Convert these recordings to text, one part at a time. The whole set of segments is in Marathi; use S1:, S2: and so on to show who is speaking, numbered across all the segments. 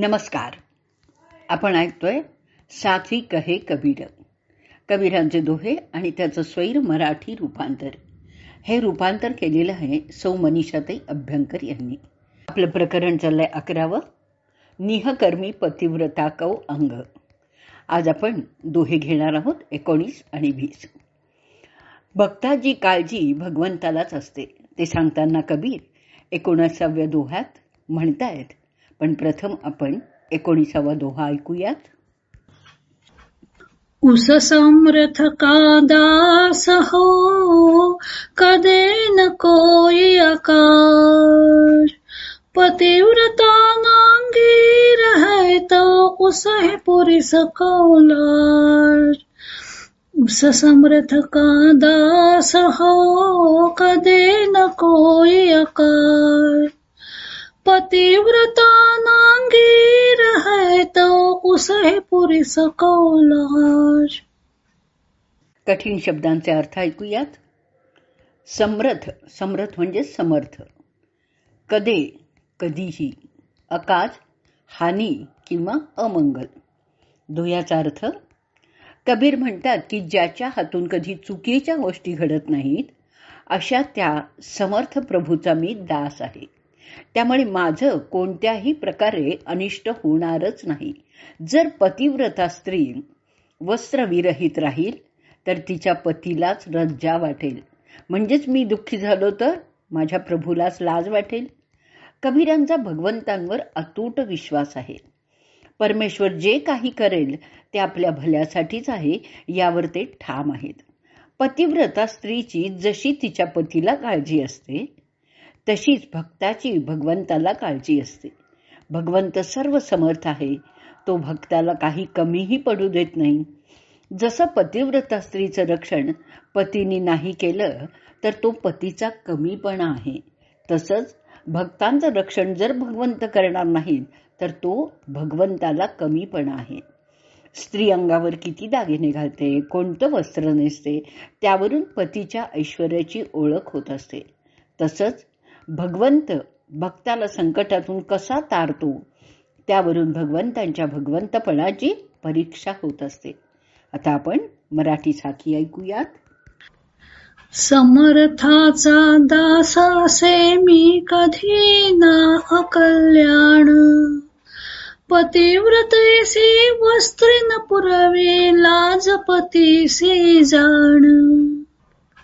S1: नमस्कार. आपण ऐकतोय साथी कहे कबीर. कबीरांचे दोहे आणि त्याचं स्वैर मराठी रूपांतर. हे रूपांतर केलेलं आहे सौ मनीषाताई अभ्यंकर यांनी. आपलं प्रकरण चाललंय अकरावं. निहकर्मी पतिव्रता कौ अंग. आज आपण दोहे घेणार आहोत एकोणीस आणि वीस. भक्ताची काळजी भगवंतालाच असते. ते सांगताना कबीर एकोणासाव्या दोह्यात म्हणतायत पण प्रथम आपण एकोणीसावा दोहा ऐकूयात.
S2: उस समृथ का दास हो? कदे न कोई अकार पतिव्रता नांगी रहे तो उस है पुरी सकौलाश उस समृथ का दास हो? कदे न कोई अकार पतिव्रता नांगी रहे तो उसे पुरी सकौलाश
S1: कठीण शब्दांचे अर्थ ऐकूयात. समर्थ समर्थ म्हणजे समर्थ. कदे कधीही अकाज हानी किंवा अमंगल. दुयाचा अर्थ कबीर म्हणतात की ज्याच्या हातून कधी चुकीच्या गोष्टी घडत नाहीत अशा त्या समर्थ प्रभूचा मी दास आहे. त्यामुळे माझं कोणत्याही प्रकारे अनिष्ट होणारच नाही. जर पतिव्रता स्त्री वस्त्रविरहित राहील तर तिच्या पतीलाच रज्जा वाटेल. म्हणजेच मी दुःखी झालो तर माझ्या प्रभूलाच लाज वाटेल. कबीरांचा भगवंतांवर अतूट विश्वास आहे. परमेश्वर जे काही करेल ते आपल्या भल्यासाठीच आहे यावर ते ठाम आहेत. पतिव्रता स्त्रीची जशी तिच्या पतीला काळजी असते तशीच भक्ताची भगवंताला काळजी असते. भगवंत सर्व समर्थ आहे. तो भक्ताला काही कमीही पडू देत नाही. जसं पतिव्रता स्त्रीचं रक्षण पतीने नाही केलं तर तो पतीचा कमीपणा आहे. तसंच भक्तांचं रक्षण जर भगवंत करणार नाहीत तर तो भगवंताला कमीपणा आहे. स्त्री अंगावर किती दागिने घालते कोणतं वस्त्र नेसते त्यावरून पतीच्या ऐश्वर्याची ओळख होत असते. तसंच भगवंत भक्ताला संकटातून कसा तारतो त्यावरून भगवंतांच्या भगवंतपणाची परीक्षा होत असते. आता आपण मराठी साखी ऐकूयात.
S2: समर्थाचा दासासे मी कधी ना अकल्याण. पतिव्रतेसी वस्त्रे न पुरवे लाजपतीसी जाण.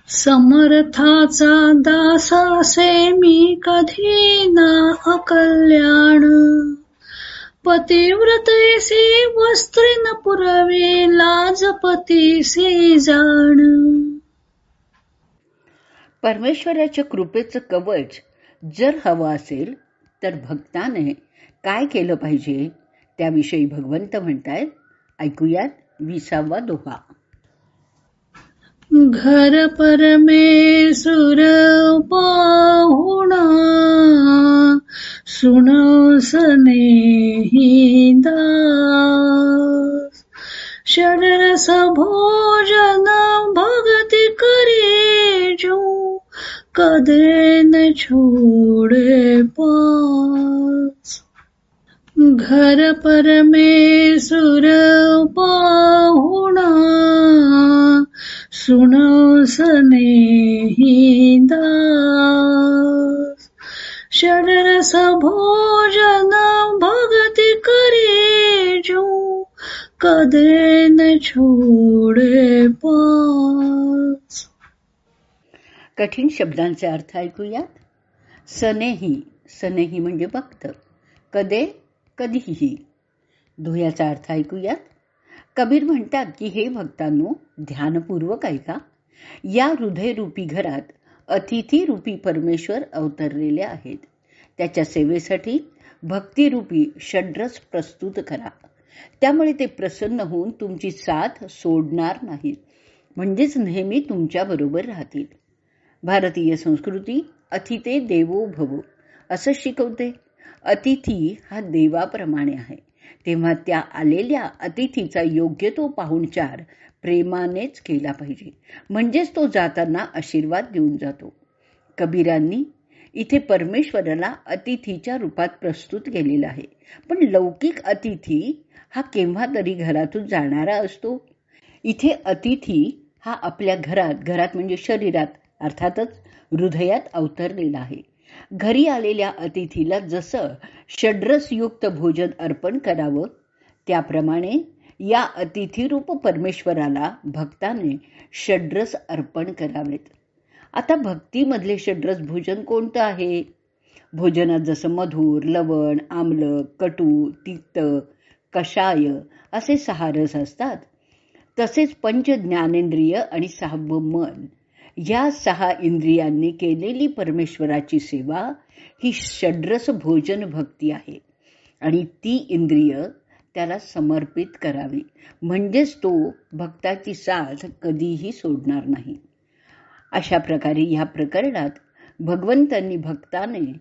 S2: समर्थाचा दासासे मी कधी ना अकल्याण पतिव्रतेसी वस्त्री न पुरवे लाजपतीसी जाण.
S1: परमेश्वराच्या कृपेचं कवच जर हवं असेल तर भक्ताने काय केलं पाहिजे? त्याविषयी भगवंत म्हणतायत ऐकूयात विसावा दोहा.
S2: घर परमेश्वर पाहुणा सुनसने दास शरण सभोजन भगति करे जो कदे न छोड़े पास. घर परमेश्वर पाहुणा, सुनो सने दास शरस भोजन भगति कदे न छोड़े पास।
S1: कठीण शब्दांचे अर्थ ऐकूयात? सनेही सनेही म्हणजे भक्त. कदे कधीही. धुयाचा अर्थ ऐकूयात. कबीर म्हणतात की हे भक्तांनो ध्यानपूर्वक ऐका. या हृदयरूपी घरात अतिथी रूपी परमेश्वर अवतरलेले आहेत. त्याच्या सेवेसाठी भक्तिरूपी षड्रस प्रस्तुत करा. त्यामुळे ते प्रसन्न होऊन तुमची साथ सोडणार नाहीत. म्हणजेच नेहमी तुमच्याबरोबर राहतील. भारतीय संस्कृती अतिथे देवो भवो. असं शिकवते. अतिथी हा देवाप्रमाणे आहे. तेव्हा त्या आलेल्या अतिथीचा योग्य तो पाहुणचार प्रेमानेच केला पाहिजे. म्हणजेच तो जाताना आशीर्वाद देऊन जातो. कबीरांनी इथे परमेश्वराला अतिथीच्या रूपात प्रस्तुत केलेला आहे. पण लौकिक अतिथी हा केव्हा तरी घरातून जाणारा असतो? इथे अतिथी हा आपल्या घरात घरात म्हणजे शरीरात अर्थातच हृदयात अवतरलेला आहे. घरी आलेल्या अतिथीला जसं षड्रसयुक्त भोजन अर्पण करावं त्याप्रमाणे या अतिथीरूप परमेश्वराला भक्ताने षड्रस अर्पण करावेत. आता भक्तीमधले षड्रस भोजन कोणतं आहे? भोजनात जसं मधुर लवण आम्ल कटू तिक्त कषाय असे सहा रस असतात. तसेच पंच ज्ञानेंद्रिय आणि सहावं मन या सहा इंद्रियांनी केलेली परमेश्वराची सेवा ही षड्रस भोजन भक्ती आहे. आणि ती इंद्रिय त्याला समर्पित करावी. म्हणजेच तो भक्ताची साथ कधीही सोडणार नाही. अशा प्रकारे ह्या प्रकरणात भगवंतांनी भक्ताने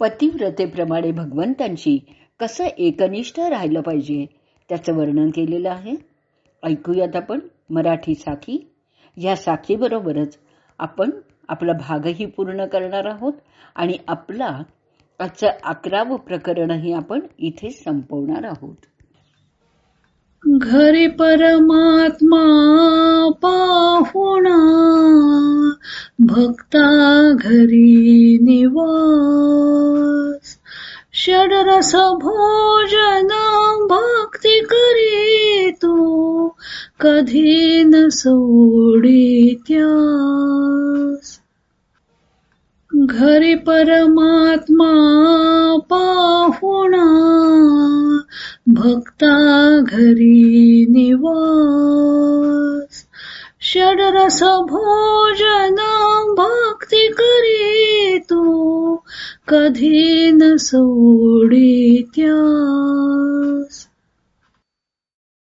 S1: पतिव्रतेप्रमाणे भगवंतांशी कसं एकनिष्ठ राहिलं पाहिजे त्याचं वर्णन केलेलं आहे. ऐकूयात आपण मराठी साखी. या साखीबरोबरच आपण आपला भागही पूर्ण करणार आहोत आणि आपला आजचं अकरावं प्रकरणही आपण इथे संपवणार आहोत.
S2: घरी परमात्मा पाहुणा भक्ता घरी निवास. षडरस भोजन भक्ती करी तू कधी न सोडी घरी परमात्मा पाहुणा भक्ता घरी निवास. षडरस भोजन भक्ती करी तू कधी न सोडी